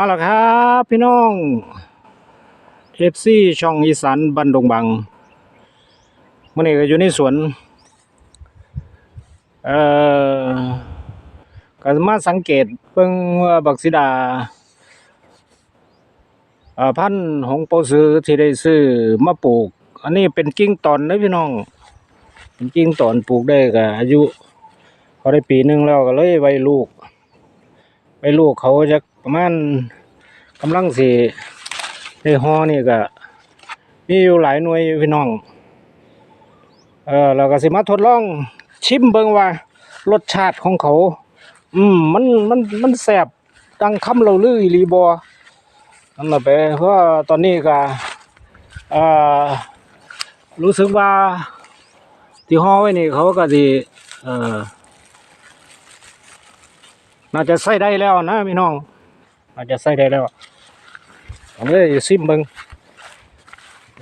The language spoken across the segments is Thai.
มาแล้วครับพี่น้องเอฟซีช่องอีสานบันดงบังเมื่อนี้ก็อยู่ในสวน เอ่อก็มาสังเกตเพิ่งว่าบักซิดาพันธุ์ของโปซื้อที่ได้ซื้อมาปลูก อันนี้เป็นกิ่งตอนนะพี่น้อง เป็นกิ่งตอนปลูกได้ก็อายุเขาได้ปีหนึงแล้วก็เลยไว้ลูกไว้ลูกเขาจะ ประมาณกำลังสิในหอนี่ก็มีอยู่หลายหน่วยพี่น้อง เออเราก็สิมาทดลองชิมเบิ่งว่า รสชาติของเขา อืมมันมันมันแซ่บดังคำเราลืออีหลีบอนั่นแหละไปเพราะตอนนี้ก็เอ่อรู้สึกว่าที่ห่อไว้นี่เขาก็สิเอ่อน่าจะใส่ได้แล้วนะพี่น้อง น่าจจะใส่ได้แล้วผมเลยซิมเบิง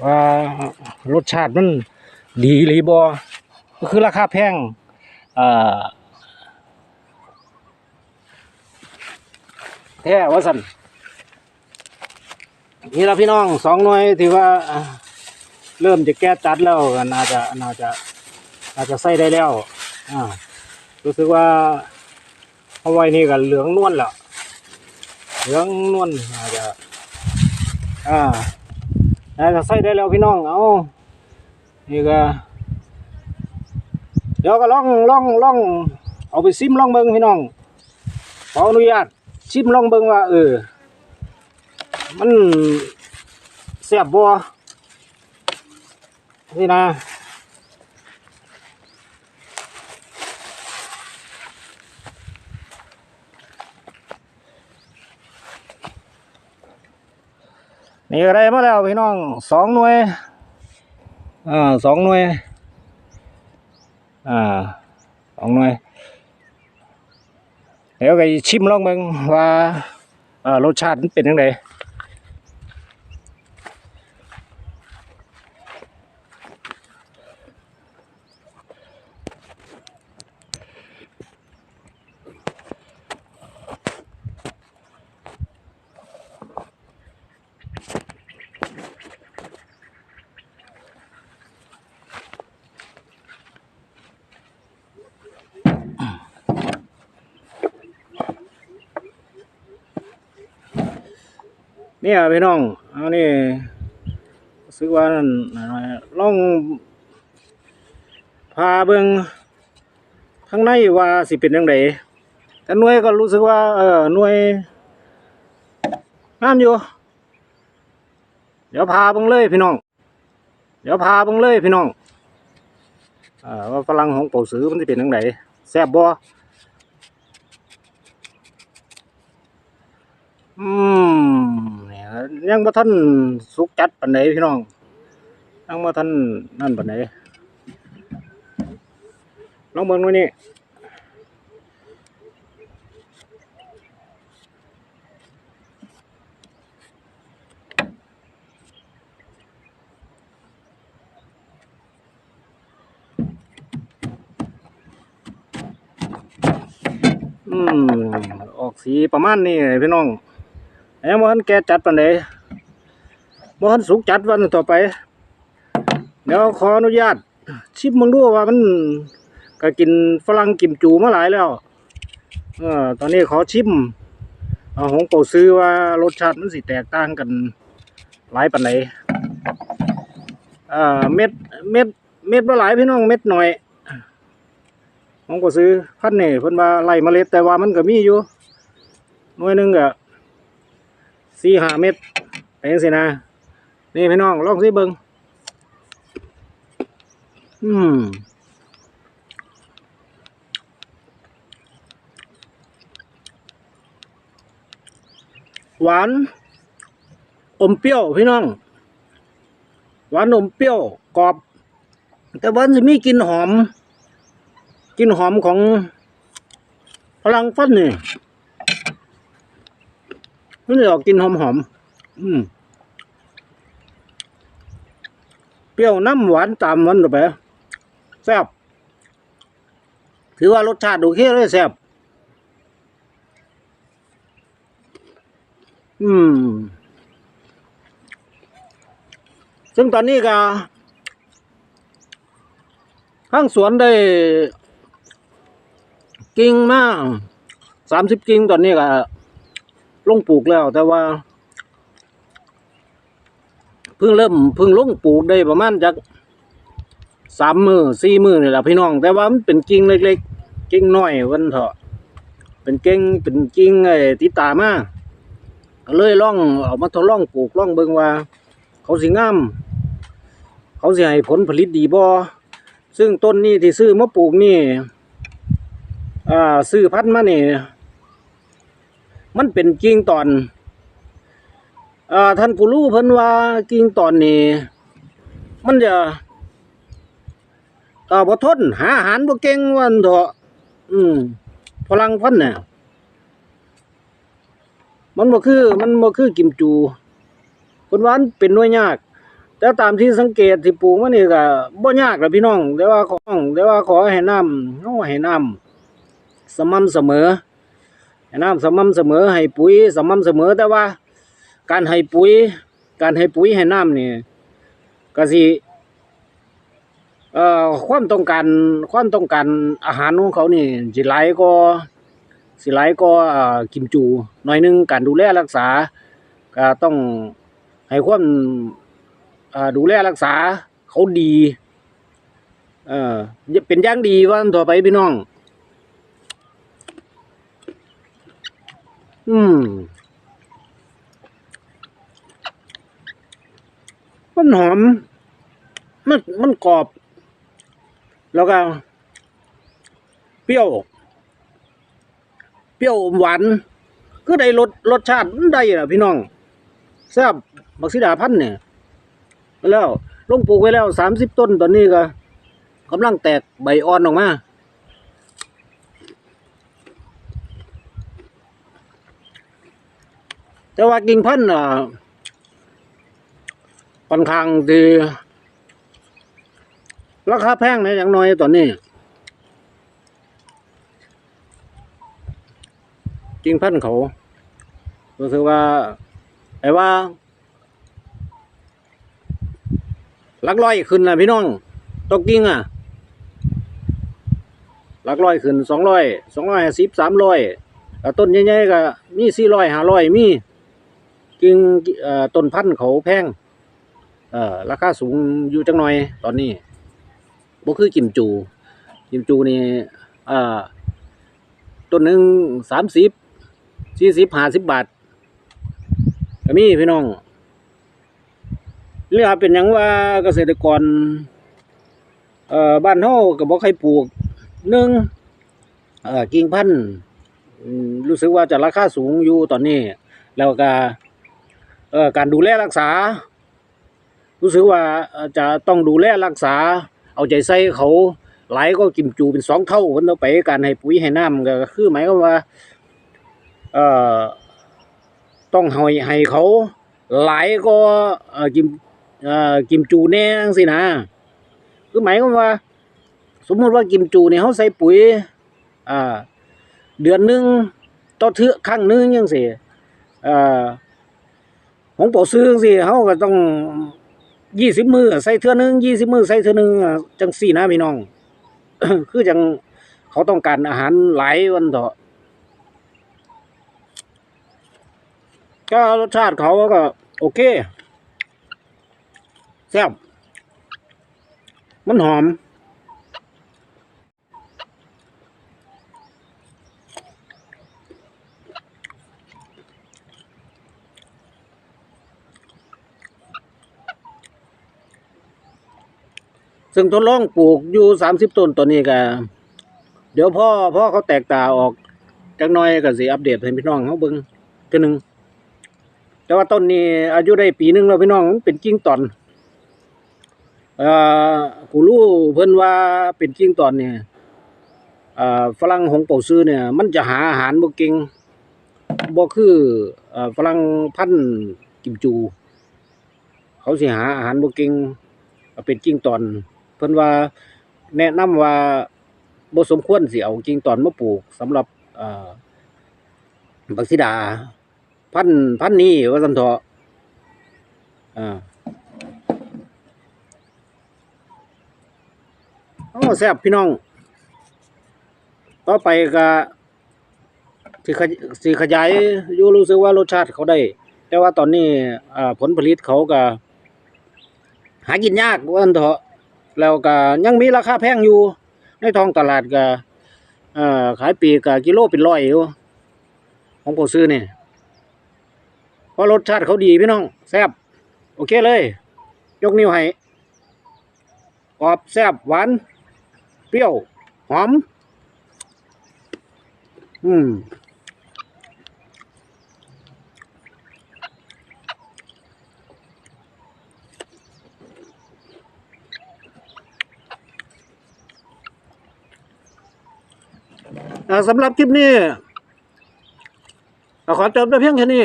ว่ารสชาติมันดีหรือบอก็คือราคาแพงแท้ว่าสันนี่ละพี่น้องสองหน่วยที่ว่าเริ่มจะแก้จัดแล้วน่าจะน่าจะน่าจะใส่ได้แล้วอ่ารู้สึกว่าเอาไว้นี่ก็เหลืองนวลแล้ว เหลืองนวลอาจะอ่าน่าจะใส่ได้แล้วพี่น้องเอานี่ก็เดี๋ยวก็ลองลองลองเอาไปซิมลองเบิงพี่น้องขออนุญาตชิมลองเบิงว่าเออมันแซ่บบ่นี่นะ นี่ก็ได้มาแล้วพี่น้องสองหน่วยอ่าสองหน่วยอ่าสองหน่วยเดี๋ยวก็ชิมลองเบิ่งว่าอ่ารสชาติมันเป็นยังไง เนี่ยพี่น้องอานี่รู้สึกว่านั่องพาเบิงข้างในว่าสิเป็นยังไงแต่หน่วยก็รู้สึกว่าเออหน่วยงามอยู่ เดี๋ยวพาเบิงเลยพี่น้อง เดี๋ยวพาเบิงเลยพี่น้องอ่าว่าฝรั่งของเป่าซื้อมันจะเป็นยังไงแซ่บบ่อืม ยังบ่ทันสุกจัดปานใดพี่น้องยังบ่ทันนั่นปานใดลองเบิ่งดูนี่อืมออกสีประมาณนี้พี่น้อง ยังบ่ทันแกจัดปานใดบ่ทันสุกจัดวันต่อไป เดี๋ยวขออนุญาต ชิมมึงดูว่ามันก็กินฝรั่งกิมจูมาหลายแล้วเออตอนนี้ขอชิมเอาของเป่าซื้อว่ารสชาติมันสิแตกต่างกันหลายปานใดอ่าเม็ดเม็ดเม็ดบ่หลายพี่น้องเม็ดหน่อยของเป่าซื้อพันธุ์นี่เพิ่นว่าไล่เมล็ดแต่ว่ามันก็มีอยู่หน่วยหนึงก็ สี่ห้าเม็ดไปยังสินะ นี่พี่น้องลองสิเบิงอืมหวาน อมเปรี้ยวพี่น้อง หวานอมเปรี้ยวกรอบ แต่ว่าจะมีกลิ่นหอมกลิ่นหอมของพลังฟันนี่ มันจะออกกลินหอมหอมๆอืมเปรี้ยวน้ำหวานตามมันไปแซ่บถือว่ารสชาติโอเคเลยแซ่บอืม ซึ่งตอนนี้ก็ข้างสวนได้ กิ่งมาสามสิบกิ่งตอนนี้ก็ ลงปลูกแล้ว แต่ว่า เพิ่งเริ่มเพิ่งลงปลูกได้ประมาณจากสามมือสี่มือนี่แหละพี่น้อง แต่ว่ามันเป็นกิ่งเล็กๆกิ่งน้อยวันเถอะเป็นกิ่งเป็นกิ่งไอ้ติตามาก็เลยล่องเอามาทดลองปลูกล่องเบิ่งว่า เขาสิงาม เขาสิให้ผลผลิตดีบ่ซึ่งต้นนี้ที่ซื้อมาปลูกนี่อ่าซื้อพันธุ์มานี่ มันเป็นกิ่งตอนอ่าท่านผู้รู้เพิ่นว่ากิ่งตอนนี้มันจะอ่าบ่ทนหาอาหารบ่เก่งวันเถอะอืมพลังพันเนี่ยมันบ่คือ มันบ่คือกิมจูเพิ่นว่ามันเป็นน่วยยาก แต่ตามที่สังเกตที่ปลูกมานี่ก็บ่ยากหรอกพี่น้องแต่ว่าขอแต่ว่าขอให้น้ำเฮาให้น้ำสม่ำเสมอ น้ำสม่ำเสมอให้ปุ๋ยสม่ำเสมอแต่ว่า การให้ปุ๋ย การให้ปุ๋ยให้น้ำนี่ก็สิเอ่อความต้องการความต้องการอาหารของเขานี่สิหลก็สิหลก็เอ่อกิมจูหน่อยหนึงการดูแลรักษาก็ต้องให้ความอ่อดูแลรักษาเขาดี เอ่อเป็นอย่างดีว่าต่อไปพี่น้อง อืม มันหอม มันมันกรอบ แล้วก็ เปรี้ยว เปรี้ยวอมหวานก็ได้รสรสชาติได้อะพี่น้องแซ่บบักซิดาพันธุ์เนี่ย แล้วลงปลูกไว้แล้วสามสิบต้นตอนนี้ก็กำลังแตกใบอ่อนออกมา แต่ว่ากิ่งพันธุ์อะค่อนข้างที่ราคาแพงนะอย่างน้อยตอนนี้จริงพันธุ์เขารู้สึกว่าไอ้ว่าลักร้อยขึ้นนะพี่น้องตกกิ่งอะลักร้อยขึ้นสองร้อยสองร้อยสิบสามร้อยต้นใหญ่ๆก็มีสี่ร้อยห้าร้อยมี กิ่งเอ่อต้นพันธุ์เขาแพงเอ่อราคาสูงอยู่จังหน่อยตอนนี้บ่คือกิมจู กิมจูนี่อ่าต้นหนึ่งสามสิบสี่สิบห้าสิบบาทก็มีพี่น้องเรียกว่าเป็นหยังว่าเกษตรกรเอ่อบ้านเฮาก็บ่ใครปลูกหนึ่งอ่อกิ่งพันธุ์รู้สึกว่าจะราคาสูงอยู่ตอนนี้ แล้วก็ อ่อการดูแลรักษา รู้สึกว่าจะต้องดูแลรักษา เอาใจใส่เขาหลายก็กิมจูเป็นสองเท่าวันต่อไปการให้ปุ๋ยให้น้ำก็คือหมายความว่าเอ่อต้องให้ให้เขาหลายก็กิมกิมจูแน่จังสินะ คือหมายความว่า สมมติว่ากิมจูเนี่ยเขาใส่ปุ๋ยเดือนหนึ่งต่อเทื่อครั้งหนึงจังซี่เอ่อ ของเป่าซื้อจังซี่เขาก็ต้องยี่สิบมือใส่เทื่อนึงยี่สิบมือใส่เทื่อนึงจังสี่นะพี่น้อง คือจังเขาต้องการอาหารหลายวันเถอะก็รสชาติเขาก็ โอเคแซ่บมันหอม ซึ่งทดลองปลูกอยู่สามสิบต้นตัวนี้ก็เดี๋ยวพ่อพ่อเขาแตกตาออกจักหน้อยก็สิอัปเดตให้พี่น้องเขาเบิ่งเทีนึงแต่ว่าต้นนี้อายุได้ปีหนึงแล้วพี่น้องเป็นกิ่งตอนเอ่อกูรู้เพิ่นว่าเป็นกิ่งตอนเนี่ยเอ่อฝรั่งหงเป่าซื้อเนี่ย มันจะหาอาหารบ่เก่งบ่คือเอ่อฝรั่งพันธุ์กิมจู เขาสิหาอาหารบ่เก่งเป็นกิ่งตอน เพิ่นว่าแนะนำว่าบ่สมควรสิเอากิ่งตอนมาปลูกสำหรับอ่อบักซิดา พันพันนี้ว่าสันเถาะอ่าโอ้แซ่บพี่น้อง ต่อไปก็สิขยสิขยายอยู่รู้สึกว่ารสชาติเขาได้ แต่ว่าตอนนี้ผลผลิตเขาก็หากินยากว่าซั่นเถาะ แล้วก็ยังมีราคาแพงอยู่ ในท้องตลาดก็ขายปีกก็กิโลเป็นร้อยอยู่ของผมซื้อนี่เพราะรสชาติเขาดีพี่น้อง แซ่บโอเคเลย ยกนิ้วให้กรอบแซ่บหวาน เปรี้ยว หอม อืม สำหรับคลิปนี้ขอจบแต่เพียงแค่นี้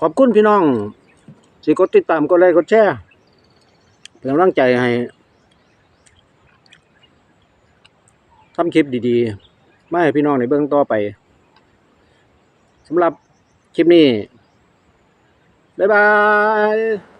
ขอบคุณพี่น้องสิกดติดตามกดไลค์กดแชร์เป็นกำลังใจให้ทำคลิปดีๆมาให้พี่น้องในเบื้องต่อไปสำหรับคลิปนี้ บ๊ายบาย